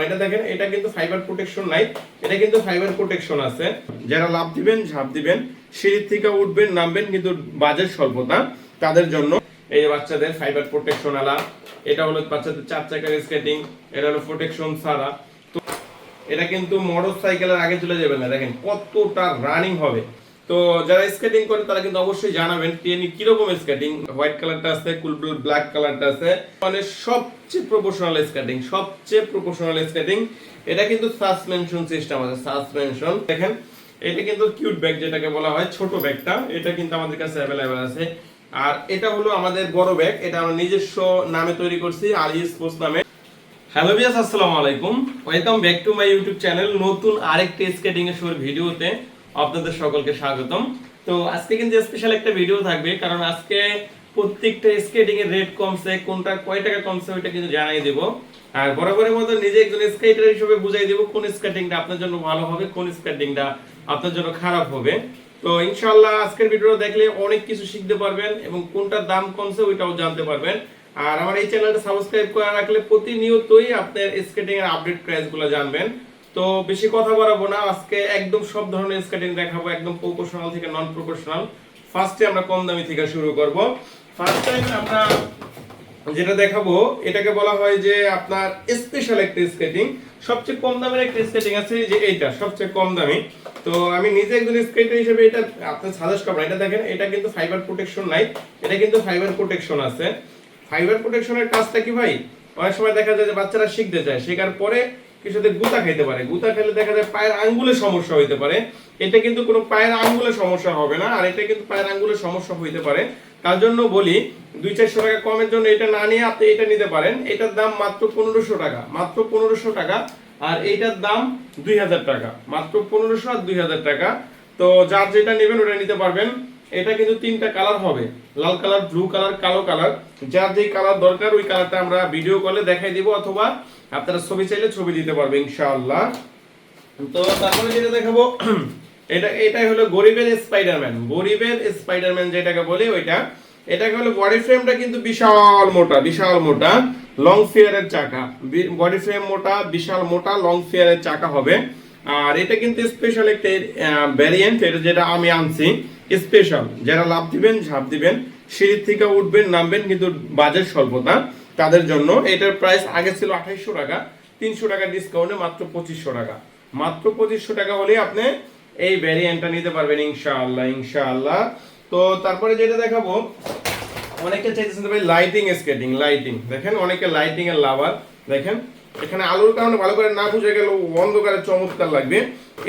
এটা দেখেন, এটা কিন্তু ফাইবার প্রোটেকশন নাই, এটা কিন্তু ফাইবার প্রোটেকশন আছে। যারা লাভ দিবেন, ঝাঁপ দিবেন সিঁড়ি থেকে উঠবেন, নামবেন কিন্তু বাজেট স্বল্পতা তাদের জন্য। এই বাচ্চাদের ফাইবার প্রোটেকশন আলা, এটা হলো বাচ্চাদের চার চাকার স্কেটিং এটা হলো প্রোটেকশন ছাড়া। তো এটা কিন্তু মোটর সাইকেলের আগে চলে যাবে না, দেখেন কতটা রানিং হবে। তো যারা স্কেটিং করে তারা কিন্তু অবশ্যই জানাবেন টিএনই কীরকম স্কেটিং হোয়াইট কালারটা আছে কুল ব্লু ব্ল্যাক কালারটা আছে। মানে সবচেয়ে প্রফেশনাল স্কেটিং সবচেয়ে প্রফেশনাল স্কেটিং এটা কিন্তু সাসপেনশন সিস্টেম আছে সাসপেনশন দেখেন, এটা কিন্তু কিউট ব্যাগ যেটাকে বলা হয়, ছোট ব্যাগটা এটা কিন্তু আমাদের কাছে অ্যাভেলেবেল আছে। আর এটা হলো আমাদের বড় ব্যাগ এটা আমরা নিজস্ব নামে তৈরি করছি আলি স্পোর্টস নামে। হ্যালো বিয়াস আসসালামু আলাইকুম। Welcome back to my YouTube channel নতুন আরেকটি স্কেটিং এর ভিডিওতে আপনাদের সকলকে স্বাগতম। তো আজকে কিন্তু স্পেশাল একটা ভিডিও থাকবে, কারণ আজকে প্রত্যেকটা স্কেটিং এর রেট কমছে, কোনটা কয় টাকা কমছে ওইটা কিন্তু জানাই দেব। আর বরাবরের মতো নিজে একজন স্কেটার হিসেবে বুঝাই দেব কোন স্কেটিংটা আপনার জন্য ভালো হবে, কোন স্কেটিংটা আপনার জন্য খারাপ হবে। তো ইনশাআল্লাহ আজকের ভিডিও দেখলে অনেক কিছু শিখতে পারবেন এবং কোনটার দাম কমছে ওইটাও জানতে পারবেন। আর আমার এই চ্যানেলটা সাবস্ক্রাইব করে রাখলে প্রতিনিয়তই আপনার স্কেটিং এর আপডেট প্রাইসগুলো জানবেন। তো বেশি কথা বাড়াবো না। আজকে একদম সব ধরনের স্কেটিং দেখাবো, একদম প্রফেশনাল থেকে নন প্রফেশনাল ফার্স্টে আমরা কম দামি থেকে শুরু করব। ফার্স্ট টাইম আমরা যেটা দেখাবো, এটাকে বলা হয় যে আপনার স্পেশাল একটা স্কেটিং সবচেয়ে কম দামের একটা স্কেটিং আছে যে এইটা, সবচেয়ে কম দামি। তো আমি নিজে একজন স্কেটার হিসেবে এটা আপনার সাজেস্ট করব এটা দেখেন, এটা কিন্তু ফাইবার প্রোটেকশন নাই, এটা কিন্তু ফাইবার প্রোটেকশন আছে। ফাইবার প্রোটেকশনের কাজটা কি ভাই? অনেক সময় দেখা যায় যে বাচ্চারা শিখতে চায়, শেখার পরে কিছুতে গুতা খাইতে পারে। গুতা খেলে দেখা যায় পায়ের আঙ্গুলে সমস্যা হইতে পারে। এটা কিন্তু কোনো পায়ের আঙ্গুলে সমস্যা হবে না, আর এটা কিন্তু পায়ের আঙ্গুলে সমস্যা হইতে পারে। তার জন্য বলি, দুই চারশো টাকা কমের জন্য এটা না নিয়ে আপনি এটা নিতে পারেন। এটার দাম মাত্র পনেরোশো টাকা, মাত্র পনেরোশো টাকা, আর এইটার দাম দুই হাজার টাকা, মাত্র পনেরোশো আর দুই হাজার টাকা। তো যার যেটা নেবেন ওটা নিতে পারবেন। এটা কিন্তু তিনটা কালার হবে। লাল কালার ব্লু কালার কালো কালার যার যেই কালার দরকার, ওই কালারটা আমরা ভিডিও কলে দেখাই দিব অথবা আপনারা ছবি চাইলে ছবি দিতে পারবে, ইনশাআল্লাহ। তো তারপরে যেটা দেখাবো, এটা, এটাই হলো গরিবের স্পাইডারম্যান গরিবের স্পাইডারম্যান যেটাকে বলি ওইটা, এটাকে হলো বডি ফ্রেমটা কিন্তু বিশাল মোটা বিশাল মোটা লং ফিয়ারের চাকা। বডি ফ্রেম মোটা, বিশাল মোটা লং ফিয়ারের চাকা হবে। আর এটা কিন্তু স্পেশাল একটা ভ্যারিয়েন্ট এটা যেটা আমি আনছি। স্পেশাল যারা লাভ দিবেন, ঝাঁপ দিবেন, সিঁড়ি থেকে উঠবেন, নামবেন, কিন্তু বাজেট স্বল্পতা, তাদের জন্য এটার প্রাইস আগে ছিল আঠাইশশো টাকা, তিনশো টাকা ডিসকাউন্টে মাত্র পঁচিশশো টাকা। মাত্র পঁচিশশো টাকা হলে আপনি এই ভ্যারিয়েন্টটা নিতে পারবেন, ইনশাআল্লাহ ইনশাআল্লাহ। তো তারপরে যেটা দেখাবো, অনেকে চাইতেছেন ভাই লাইটিং স্কেটিং লাইটিং দেখেন অনেকে লাইটিং এর লাভার দেখেন, এখানে আলোর কারণে ভালো করে না বুঝে গেল অন্ধকারে চমৎকার লাগবে।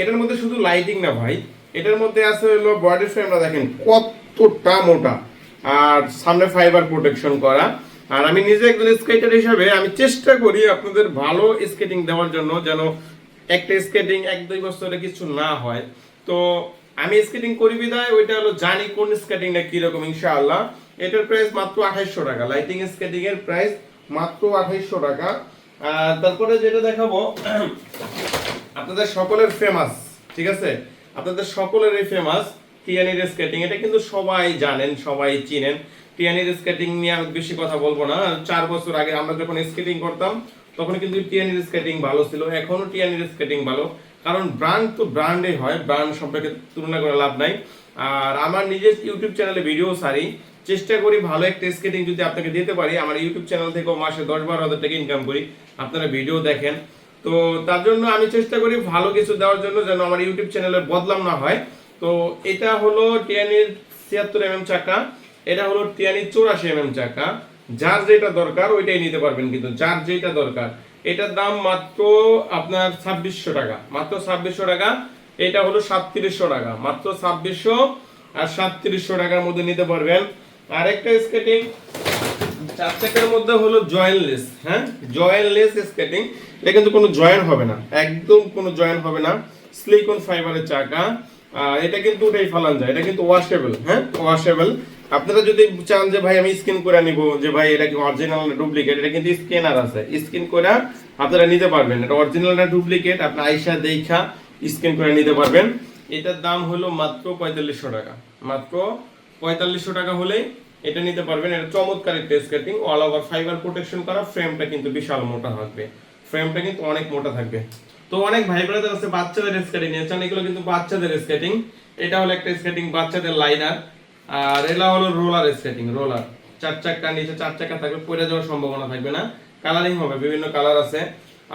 এটার মধ্যে শুধু লাইটিং না ভাই এটার মধ্যে আছে হলো বডি ফ্রেমটা দেখেন কতটা মোটা। আর সামনে ফাইবার প্রোটেকশন করা। আর আমি নিজে একজন স্কেটার হিসাবে আমি চেষ্টা করি আপনাদের ভালো স্কেটিং দেওয়ার জন্য যেন একটা স্কেটিং এক দুই বছরে কিছু না হয়। তো আমি স্কেটিং করি বিদায়, ওইটা হলো জানি কোন স্কেটিংটা কীরকম, ইনশাআল্লাহ। এটার প্রাইস মাত্র আঠাইশশো টাকা। লাইটিং স্কেটিং এর প্রাইস মাত্র আঠাইশশো টাকা। আর তারপরে যেটা দেখাবো, আপনাদের সকলের ফেমাস ঠিক আছে? আপনাদের সকলেরই ফেমাস টিয়ানির স্কেটিং এটা কিন্তু সবাই জানেন, সবাই চিনেন। টিয়ানির স্কেটিং নিয়ে আমি বেশি কথা বলব না। চার বছর আগে আমরা যখন স্কেটিং করতাম, তখন কিন্তু টিয়ানির স্কেটিং ভালো ছিল। এখনও টিয়ানির স্কেটিং ভালো। কারণ ব্র্যান্ড তো ব্র্যান্ডই হয় ব্র্যান্ড সম্পর্কে তুলনা করে লাভ নাই। আর আমার নিজের ইউটিউব চ্যানেলে ভিডিও সারি। চেষ্টা করি ভালো একটা স্কেটিং যদি আপনাকে দিতে পারি। আমার ইউটিউব চ্যানেল থেকেও মাসে দশ বারো হাজার টাকা ইনকাম করি। আপনারা ভিডিও দেখেন। তো তার জন্য আমি চেষ্টা করি ভালো কিছু দেওয়ার জন্য যেন আমার ইউটিউব চ্যানেলে বদলাম না হয়। তো এটা হলো টিয়ানির ছিয়াত্তর এম এম চাকা, এটা হলো টিয়ানির চৌরাশি এম এম চাকা। যার যেটা দরকার ওইটাই নিতে পারবেন কিন্তু যার যেটা দরকার, এটার দাম মাত্র আপনার ছাব্বিশশো টাকা। মাত্র ছাব্বিশশো টাকা, এটা হলো সাতত্রিশশো টাকা। মাত্র ছাব্বিশশো আর সাতত্রিশশো টাকার মধ্যে নিতে পারবেন। আরেকটা স্কেটিং চার চাকার মধ্যে হলো জয়েন্টলেস হ্যাঁ? জয়েন্টলেস স্কেটিং এটা কিন্তু কোনো জয়েন হবে না, একদম কোনো জয়েন হবে না। সিলিকন ফাইবারের চাকা এটা কিন্তু ওটাই ফালান যায় এটা কিন্তু ওয়াশেবল হ্যাঁ? ওয়াশেবল আপনারা যদি চান যে ভাই আমি স্ক্যান করে নিব, যে ভাই এটা কি অরিজিনাল না ডুপ্লিকেট এটা কিন্তু স্ক্যানার আছে। স্ক্যান করে আপনারা নিতে পারবেন। এটা অরিজিনাল না ডুপ্লিকেট আপনি আইসা দেখা স্ক্যান করে নিতে পারবেন। এটার দাম হলো মাত্র পঁয়তাল্লিশশো টাকা। মাত্র পঁয়তাল্লিশশো টাকা হলেই এটা নিতে পারবেন, এটা চমৎকার একটা skating all over fibre protection করা ফ্রেমটা কিন্তু বিশাল মোটা থাকবে। ফ্রেমটা কিন্তু অনেক মোটা থাকবে। তো অনেক ভাই ব্রাদার আছে বাচ্চাদের স্কেটিং নিয়েছেন এগুলো কিন্তু বাচ্চাদের স্কেটিং এটা হলো একটা স্কেটিং বাচ্চাদের লাইনার আর এটা হলো রোলার স্কেটিং রোলার চার চাকা নিচে চার চাকা থাকবে, পড়ে যাওয়ার সম্ভাবনা থাকবে না। কালারিং হবে, বিভিন্ন কালার আছে।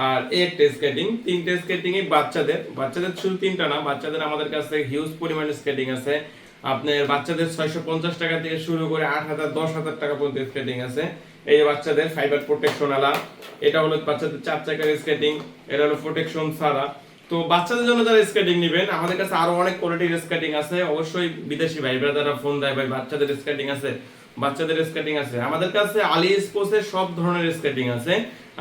আর একটা স্কেটিং তিনটে স্কেটিং বাচ্চাদের। বাচ্চাদের শুধু তিনটা না, বাচ্চাদের আমাদের কাছে হিউজ পরিমাণে স্কেটিং আছে। আপনার বাচ্চাদের ছয়শো পঞ্চাশ টাকা থেকে শুরু করে আট হাজার, দশ হাজার টাকা পর্যন্ত স্কেটিং আছে। এই যে বাচ্চাদের ফাইবার প্রোটেকশন আলা, এটা হলো বাচ্চাদের চার চাকার স্কেটিং এটা হলো প্রোটেকশন ছাড়া। তো বাচ্চাদের জন্য যারা স্কেটিং নেবেন, আমাদের কাছে আরও অনেক কোয়ালিটির স্কেটিং আছে। অবশ্যই বিদেশি ভাই ব্রাদাররা ফোন দেয়, ভাই, বাচ্চাদের স্কেটিং আছে, বাচ্চাদের স্কেটিং আছে। আমাদের কাছে আলি স্পোর্টসের সব ধরনের স্কেটিং আছে।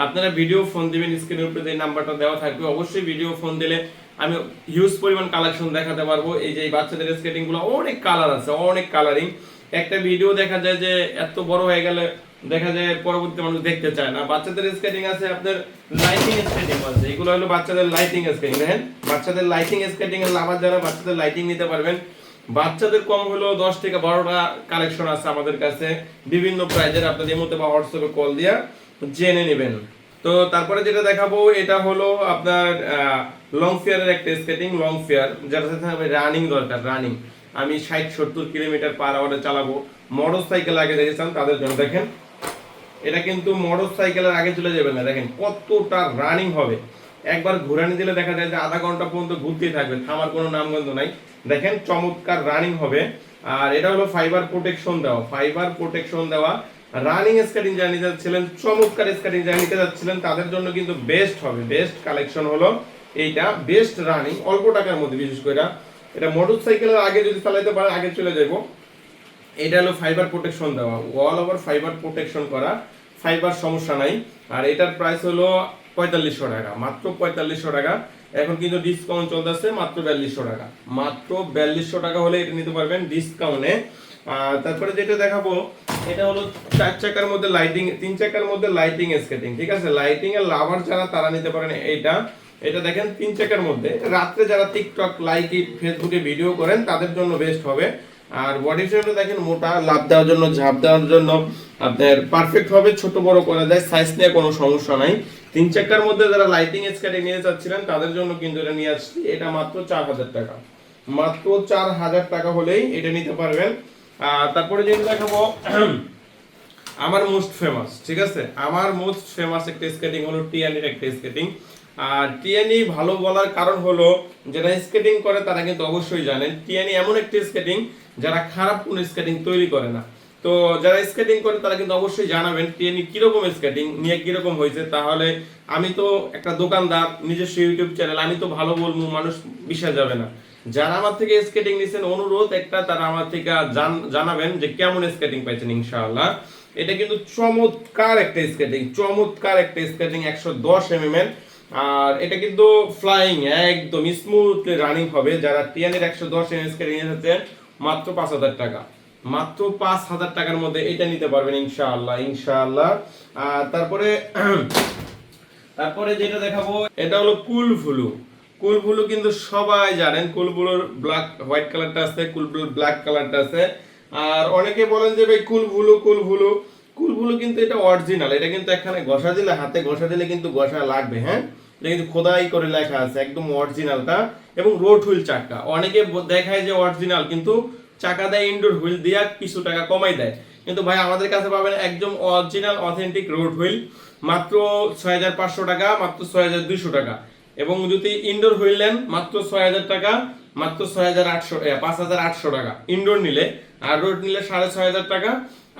আপনারা ভিডিও ফোন দিবেন স্ক্রিনের উপরে যে নাম্বারটা দেওয়া থাকবে, অবশ্যই ভিডিও ফোন দিলে আমি হিউজ পরিমাণ কালেকশন দেখাতে পারব। এই যে বাচ্চাদের স্কেটিংগুলো, অনেক কালার আছে, অনেক কালারিং একটা ভিডিও দেখা যায় যে এত বড় হয়ে গেলে দেখা যায় পরবর্তী মানুষ দেখতে চায় না। বাচ্চাদের স্কেটিং আছে আপনার লাইটিং স্কেটিং আছে। এগুলো হলো বাচ্চাদের লাইটিং স্কেটিং দেখেন বাচ্চাদের লাইটিং স্কেটিং এর লাভার যারা, বাচ্চাদের লাইটিং নিতে পারবেন। বাচ্চাদের কম হলেও দশ থেকে বারোটা কালেকশন আছে আমাদের কাছে। বিভিন্ন প্রাইজের আপনাদের মধ্যে বা হোয়াটসঅ্যাপে কল দিয়া জেনে নেবেন। তো তারপরে যেটা দেখাবো, এটা হলো আপনার লং ফেয়ারের একটা স্কেটিং লং ফেয়ার যার সাথে রানিং দরকার রানিং আমি ষাট, সত্তর কিলোমিটার পার আওয়ারে চালাবো। মোটর সাইকেল আগে দেখেছিলাম, তাদের জন্য দেখেন। এটা কিন্তু মোটর সাইকেলের আগে চলে যাবে না, দেখেন কতটা রানিং হবে। একবার ঘুরানি দিলে দেখা যায় যে আধা ঘণ্টা পর্যন্ত ঘুরতেই থাকবে, থামার কোনো নামগন্ধ নাই। দেখেন চমৎকার রানিং হবে। আর এটা হলো ফাইবার প্রোটেকশন দেওয়া ফাইবার প্রোটেকশন দেওয়া রানিং স্কেটিং যারা যাচ্ছিলেন চমৎকার স্কেটিং যারা যাচ্ছিলেন তাদের জন্য কিন্তু বেস্ট হবে। বেস্ট কালেকশন হলো এইটা। বেস্ট রানিং অল্প টাকার মধ্যে বিশেষ করে। এটা মোটর সাইকেলের আগে যদি চালাইতে পারেন, আগে চলে যাব এটা হলো ফাইবার প্রোটেকশন দেওয়া। ওয়াল ওভার ফাইবার প্রোটেকশন করা। ফাইবার সমস্যা নাই। আর এটার প্রাইস হলো পঁয়তাল্লিশশো টাকা। মাত্র পঁয়তাল্লিশশো টাকা। এখন কিন্তু ডিসকাউন্ট চলতেছে, মাত্র বিয়াল্লিশশো টাকা। মাত্র বিয়াল্লিশশো টাকা হলে এটা নিতে পারবেন ডিসকাউন্টে তারপরে যেটা দেখাবো, এটা হলো চার চাকার মধ্যে লাইটিং তিন চাকার মধ্যে লাইটিং স্কেটিং ঠিক আছে? লাইটিং এর লাভার যারা, তারা নিতে পারেন এইটা। এটা দেখেন তিন চাকার মধ্যে। রাত্রে যারা টিকটক লাইক ফেসবুকে ভিডিও করেন, তাদের জন্য বেস্ট হবে। আর বডি ফ্রেমটা দেখেন মোটা লাভ দেওয়ার জন্য, ঝাঁপ দেওয়ার জন্য আপনার পারফেক্ট হবে, ছোট বড় করা যায় সাইজ নিয়ে কোনো সমস্যা নাই। তিন চাকার মধ্যে যারা লাইটিং স্কেটিং নিয়ে যাচ্ছিলেন তাদের জন্য কিন্তু এটা নিয়ে আসছি। এটা মাত্র চার হাজার টাকা। মাত্র চার হাজার টাকা হলেই এটা নিতে পারবেন। তারপরে যেটা দেখাবো, আমার মোস্ট ফেমাস ঠিক আছে? আমার মোস্ট ফেমাস একটা স্কেটিং হলো টিয়ানির একটা স্কেটিং আর টিয়ানি ভালো বলার কারণ হলো, যারা স্কেটিং করে, তারা কিন্তু অবশ্যই জানেন টিয়ানি এমন একটি স্কেটিং যারা খারাপ কোনো স্কেটিং তৈরি করে না। তো যারা স্কেটিং করে, তারা কিন্তু অবশ্যই জানাবেন টিএনই কীরকম স্কেটিং নিয়ে কীরকম হয়েছে। তাহলে আমি তো একটা দোকানদার, নিজস্ব ইউটিউব চ্যানেল আমি তো ভালো বলব, মানুষ বিশ্বাস যাবে না। যারা আমার থেকে স্কেটিং নিছেন, অনুরোধ একটা, তারা আমার থেকে জানাবেন যে কেমন স্কেটিং পাইছেন ইনশাআল্লাহ। এটা কিন্তু চমৎকার একটা স্কেটিং চমৎকার একটা স্কেটিং একশো দশ এম এর। আর এটা কিন্তু ফ্লাইং একদম স্মুথলি রানিং হবে। যারা টিএনের একশো দশ এম স্কেটিং এসেছেন মাত্র পাঁচ হাজার টাকা। মাত্র পাঁচ হাজার টাকার মধ্যে এটা নিতে পারবেন ইনশাআল্লাহ ইনশাআল্লাহ। আর তারপরে তারপরে যেটা দেখাবো, এটা হলো কুল ভুলু কুল ভুলু কিন্তু সবাই জানেন কুল ভুলুর ব্ল্যাক হোয়াইট কালারটা আছে কুল ভুলুর ব্ল্যাক কালারটা আছে। আর অনেকে বলেন যে ভাই কুল ভুলু কুল ভুলু কুল ভুলু কিন্তু এটা অরিজিনাল এটা কিন্তু এখানে ঘষা দিলে, হাতে ঘষা দিলে কিন্তু ঘষা লাগবে হ্যাঁ? এটা কিন্তু খোদাই করে লেখা আছে, একদম অরিজিনালটা এবং রোড হুইল চাকা, অনেকে দেখায় যে অরিজিনাল কিন্তু চাকা দেয় ইনডোর হুইল দিয়া কিছু টাকা কমাই দেয়। কিন্তু ভাই আমাদের কাছে পাবেন একদম অরিজিনাল অথেন্টিক রোড হুইল মাত্র ছয় হাজার পাঁচশো টাকা, মাত্র ছয় হাজার দুইশো টাকা। এবং যদি ইনডোর হইলেন মাত্র ছয় হাজার টাকা, মাত্র ছয় হাজার আটশো পাঁচ হাজার আটশো টাকা। ইনডোর নিলে, আর রোড নিলে সাড়ে ছয় হাজার টাকা,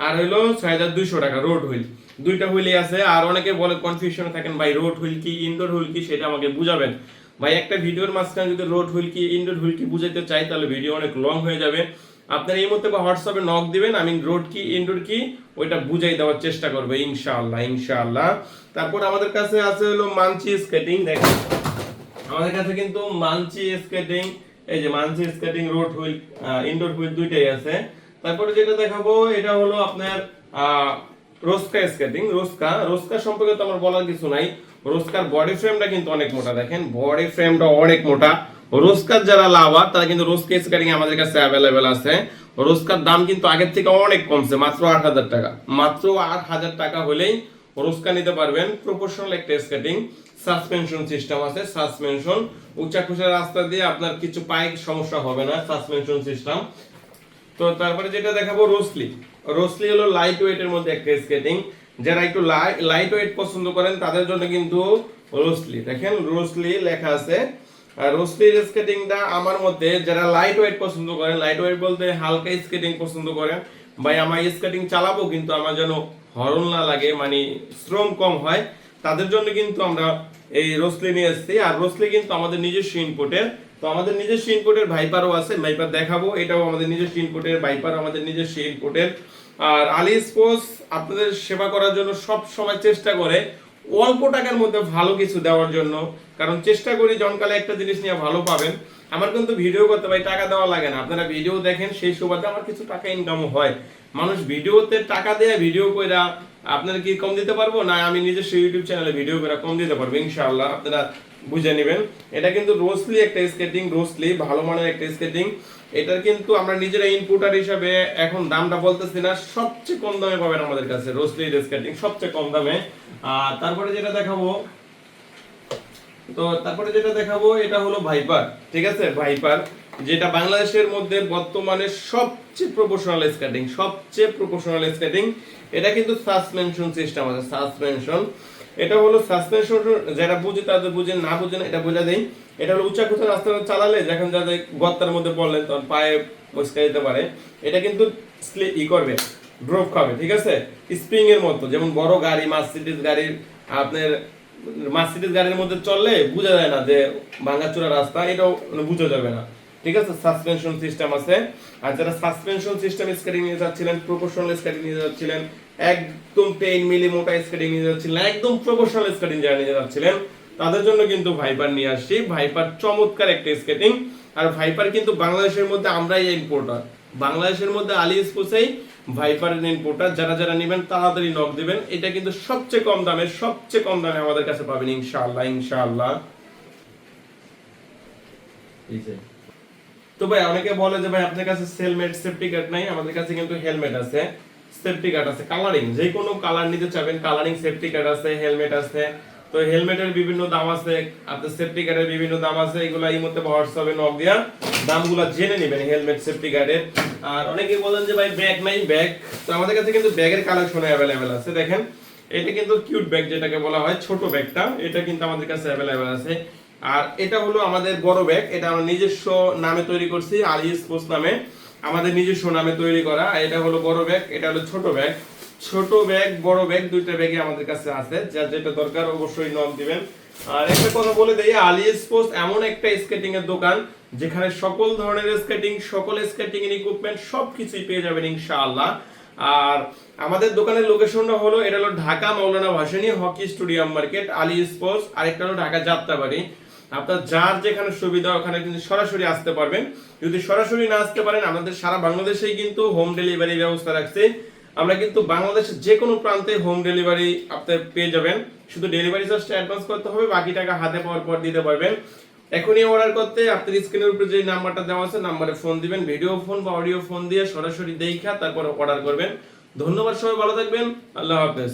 আর হইল ছয় হাজার দুইশো টাকা রোড হুইল দুইটা হুইলই আছে, আর অনেকে বলে কনফিউশনে থাকেন, ভাই রোড হুইল কি ইনডোর হুইল কি? সেটা আমাকে বুঝাবেন। ভাই, একটা ভিডিওর মাঝখানে যদি রোড হুইল কি ইনডোর হুইল কি বুঝাইতে চাই, তাহলে ভিডিও অনেক লং হয়ে যাবে। আপনার এই মধ্যে বা হোয়াটসঅ্যাপে নক দিবেন, আমি রোড কি ইনডোর কি? ওইটা বুঝাই দেওয়ার চেষ্টা করব, ইনশাআল্লাহ ইনশাআল্লাহ। তারপর আমাদের কাছে আছে হলো মানচি স্কেটিং দেখেন। আমাদের কাছে কিন্তু মানচি স্কেটিং এই যে মানচি skating road wheel indoor wheel দুইটাই আছে। তারপরে যেটা দেখাবো, এটা হলো আপনার রোস্কা স্কেটিং রোস্কা। রোস্কা সম্পর্কে তো আমার বলার কিছু নাই। রোস্কার বডি ফ্রেমটা কিন্তু অনেক মোটা, দেখেন। বডি ফ্রেমটা অনেক মোটা। রোস্কার যারা লাভার, তারা কিন্তু রোস্কা স্কেটিং আমাদের কাছে অ্যাভেলেবেল আছে। রোস্কার দাম কিন্তু আগের থেকে অনেক কমছে, মাত্র আট হাজার টাকা। মাত্র আট হাজার টাকা হলেই রোস্কা নিতে পারবেন। প্রপোর্শনাল একটা স্কেটিং সাসপেনশন সিস্টেম আছে সাসপেনশন উঁচা খুচা রাস্তা দিয়ে আপনার কিছু পায়ে সমস্যা হবে না সাসপেনশন সিস্টেম তো তারপরে যেটা দেখাবো রোসলি রোসলি হলো লাইট ওয়েটের মধ্যে একটা স্কেটিং যারা একটু লাইট ওয়েট পছন্দ করেন, তাদের জন্য কিন্তু রোসলি দেখেন রোসলি লেখা আছে। আর রোসলির স্কেটিংটা আমার মধ্যে, যারা লাইট ওয়েট পছন্দ করেন লাইট ওয়েট বলতে হালকা স্কেটিং পছন্দ করেন, ভাই, আমার স্কেটিং চালাবো কিন্তু আমার যেন হরন না লাগে মানে শ্রম কম হয়, তাদের জন্য কিন্তু আমরা এই রসলি নিয়ে এসেছি। আর রসলি কিন্তু আমাদের নিজস্ব ইনপুটের, তো আমাদের নিজস্ব ইনপুটের ভাইপারও আছে, ভাইপার দেখাবো, এটাও আমাদের নিজস্ব ইনপুটের, ভাইপার আমাদের নিজস্ব ইনপুটের। আর আলি স্পোর্টস আপনাদের সেবা করার জন্য সব সময় চেষ্টা করে অল্প টাকার মধ্যে ভালো কিছু দেওয়ার জন্য। কারণ চেষ্টা করি জনকালে একটা জিনিস নিয়ে ভালো পাবেন। আমার কিন্তু ভিডিও করতে ভাই টাকা দেওয়া লাগে না। আপনারা ভিডিও দেখেন, সেই সুবাদে আমার কিছু টাকা ইনকামও হয়। মানুষ ভিডিওতে টাকা দিয়ে ভিডিও কইরা আপনারা কি কম দিতে পারব? না, আমি নিজস্ব ইউটিউব চ্যানেলে ভিডিও করে কম দিতে পারব, ইনশাআল্লাহ। আপনারা বুঝে নেবেন। এটা কিন্তু রোসলি একটা স্কেটিং রোসলি ভালো মানের একটা স্কেটিং এটার কিন্তু আমরা নিজেরা ইনপুটার হিসাবে এখন দামটা বলতেছি না, সবচেয়ে কম দামে পাবেন আমাদের কাছে রোসলি স্কেটিং সবচেয়ে কম দামে। আর তারপরে যেটা দেখাবো, তো তারপরে যেটা দেখাবো, এটা হলো ভাইপার ঠিক আছে? ভাইপার যেটা বাংলাদেশের মধ্যে বর্তমানে সবচেয়ে প্রফেশনাল স্কেটিং সবচেয়ে প্রফেশনাল স্কেটিং এটা কিন্তু সাসপেনশন সিস্টেম আছে, সাসপেনশন। এটা হলো সাসপেনশন যারা বুঝে তাদের বুঝে, না বুঝেন এটা বুঝা দেয় এটা হলো উঁচা খুঁচা রাস্তা চালালে, যখন যাদের গর্তার মধ্যে পড়লেন, তখন পায়ে মস্কা যেতে পারে। এটা কিন্তু ই করবে ড্রপ খাবে, ঠিক আছে? স্প্রিং এর মতো, যেমন বড় গাড়ি মার্সিডিজ গাড়ির আপনার মার্সিডিজ গাড়ির মধ্যে চললে বোঝা যায় না যে ভাঙাচোরা রাস্তা, এটাও মানে বোঝা যাবে না। ঠিক আছে? সাসপেনশন সিস্টেম আছে। আর যারা সাসপেনশন সিস্টেম স্কেটিং নিয়ে যাচ্ছিলেন প্রপোর্শনাল স্কেটিং নিয়ে যাচ্ছিলেন একদম টেন মিলি মোটা স্কেটিং নিয়ে যাচ্ছিলেন, একদম প্রপোর্শনাল স্কেটিং যারা নিয়ে যাচ্ছিলেন, তাদের জন্য কিন্তু ভাইপার নিয়ে আসছি। ভাইপার চমৎকার একটা স্কেটিং আর ভাইপার কিন্তু বাংলাদেশের মধ্যে আমরাই ইম্পোর্টার বাংলাদেশের মধ্যে আলি স্পোর্টসেই ভাইপারের ইম্পোর্টার যারা যারা নেবেন, তাড়াতাড়ি নক দিবেন। এটা কিন্তু সবচেয়ে কম দামে, সবচেয়ে কম দামে আমাদের কাছে পাবেন, ইনশাআল্লাহ ইনশাআল্লাহ। তো ভাই, অনেকে বলে যে ভাই, আপনার কাছে সেলমেট সেফটি গার্ড নাই, আমাদের কাছে কিন্তু হেলমেট আছে। সেফটি গার্ড আছে। কালারিং যে কোনো কালার নিতে চাবেন কালারিং সেফটি গার্ড আছে হেলমেট আছে। তো হেলমেটের বিভিন্ন দাম আছে, আপনার সেফটি গার্ডের বিভিন্ন দাম আছে, এগুলো এই মধ্যে হোয়াটসঅ্যাপে নক দিয়া দামগুলো জেনে নেবেন হেলমেট সেফটি গার্ডের আর অনেকে বলেন যে ভাই ব্যাগ নাই ব্যাগ তো আমাদের কাছে কিন্তু ব্যাগের কালেকশন অ্যাভেলেবেল আছে, দেখেন। এটা কিন্তু কিউট ব্যাগ যেটাকে বলা হয়, ছোট ব্যাগটা এটা কিন্তু আমাদের কাছে অ্যাভেলেবেল আছে। আর এটা হলো আমাদের বড় ব্যাগ এটা আমরা নিজস্ব নামে তৈরি করছি আলি স্পোর্টস নামে। আমাদের নিজস্ব নামে তৈরি করা, এটা হলো বড় ব্যাগ, এটা হলো ছোট ব্যাগ। ছোট ব্যাগ, বড় ব্যাগ, দুইটা ব্যাগই আমাদের কাছে আছে। যার যেটা দরকার, অবশ্যই নক দিবেন। আর একটা কথা বলে দেই আলি স্পোর্টস এমন একটা স্কেটিং এর দোকান, যেখানে সকল ধরনের স্কেটিং সকল স্কেটিং এর ইকুইপমেন্ট সবকিছুই পেয়ে যাবেন ইনশাআল্লাহ। আর আমাদের দোকানের লোকেশনটা হলো, এটা হলো Dhaka Maulana Bhasani hockey stadium market Ali sports আর আরেকটা হলো ঢাকা যাত্রাবাড়ি। আপনার যার যেখানে সুবিধা, ওখানে কিন্তু সরাসরি আসতে পারবেন। যদি সরাসরি না আসতে পারেন, আমাদের সারা বাংলাদেশেই কিন্তু হোম ডেলিভারি ব্যবস্থা রাখছে। আমরা কিন্তু বাংলাদেশের যে কোনো প্রান্তে হোম ডেলিভারি আপনি পেয়ে যাবেন। শুধু ডেলিভারি চার্জটা অ্যাডভান্স করতে হবে, বাকি টাকা হাতে পাওয়ার পর দিতে পারবেন। এখনই অর্ডার করতে আপনার স্ক্রিনের উপরে যে নাম্বারটা দেওয়া আছে, নাম্বারে ফোন দিবেন ভিডিও ফোন বা অডিও ফোন দিয়ে সরাসরি দেখা তারপর অর্ডার করবেন। ধন্যবাদ সবাই, ভালো থাকবেন। আল্লাহ হাফেজ।